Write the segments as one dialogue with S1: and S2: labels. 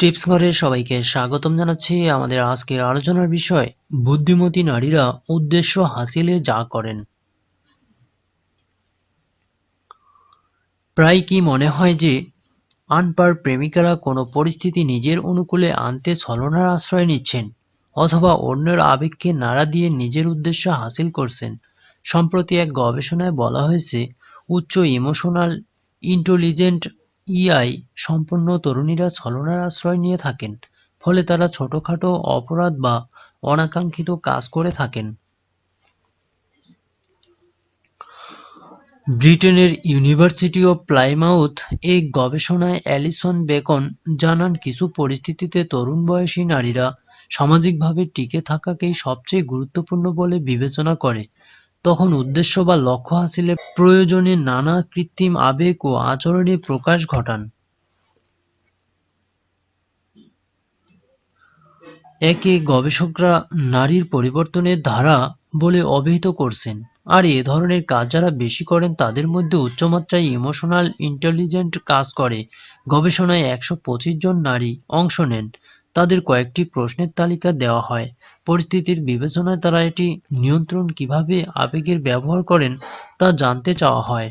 S1: Tips ঘরে সবাইকে স্বাগতম জানাচ্ছি। আমাদের আজকের আলোচনার বিষয়, বুদ্ধিমতী নারীরা উদ্দেশ্য হাসিলে যা করেন। প্রায় কি মনে হয় যে আনপার প্রেমিকারা কোনো পরিস্থিতি নিজের অনুকূলে আনতে ছলনার আশ্রয় নিচ্ছেন অথবা অন্যের আবেগকে নাড়া দিয়ে নিজের উদ্দেশ্য হাসিল করছেন? সম্প্রতি এক গবেষণায় বলা হয়েছে, উচ্চ ইমোশনাল ইন্টেলিজেন্ট ইআই সম্পন্ন তরুণীরা ছলনার আশ্রয় নিয়ে থাকেন, ফলে তারা ছোটখাটো অপরাধ বা অনাকাঙ্ক্ষিত কাজ করে থাকেন। ব্রিটেনের ইউনিভার্সিটি অব প্লাইমাউথ এই গবেষণায় অ্যালিসন বেকন জানান, কিছু পরিস্থিতিতে তরুণ বয়সী নারীরা সামাজিকভাবে টিকে থাকাকেই সবচেয়ে গুরুত্বপূর্ণ বলে বিবেচনা করে। তখন উদ্দেশ্য বা লক্ষ্য হাসিলে প্রয়োজনে নানা কৃত্রিম আবেগ ও আচরণে প্রকাশ ঘটান। একে গবেষকরা নারীর পরিবর্তনের ধারা বলে অভিহিত করছেন। আর এ ধরনের কাজ যারা বেশি করেন, তাদের মধ্যে উচ্চমাত্রায় ইমোশনাল ইন্টেলিজেন্ট কাজ করে। গবেষণায় একশো পঁচিশ জন নারী অংশ নেন। তাদের কয়েকটি প্রশ্নের তালিকা দেওয়া হয়। পরিস্থিতির বিবেচনায় তারা এটি নিয়ন্ত্রণ কীভাবে আবেগের ব্যবহার করেন তা জানতে চাওয়া হয়।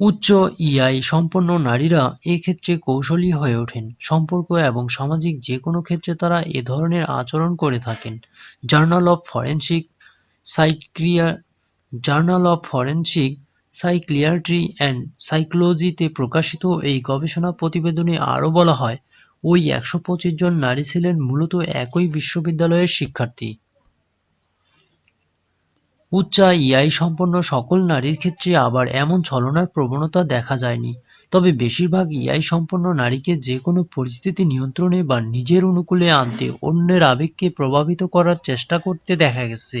S1: উচ্চ ইআই সম্পন্ন নারীরা এক্ষেত্রে কৌশলী হয়ে ওঠেন। সম্পর্ক এবং সামাজিক যে কোনো ক্ষেত্রে তারা এ ধরনের আচরণ করে থাকেন। Journal of forensic psychiatry journal of forensic psychiatry and সাইকোলজিতে প্রকাশিত এই গবেষণা প্রতিবেদনে আরও বলা হয়, ওই একশো পঁচিশ জন নারী ছিলেন মূলত একই বিশ্ববিদ্যালয়ের শিক্ষার্থী। উচ্চা ইআই সম্পন্ন সকল নারীর ক্ষেত্রে আবার এমন ছলনার প্রবণতা দেখা যায়নি, তবে বেশিরভাগ ইআই সম্পন্ন নারীকে যে কোনো পরিস্থিতি নিয়ন্ত্রণে বা নিজের অনুকূলে আনতে অন্যের আবেগকে প্রভাবিত করার চেষ্টা করতে দেখা গেছে।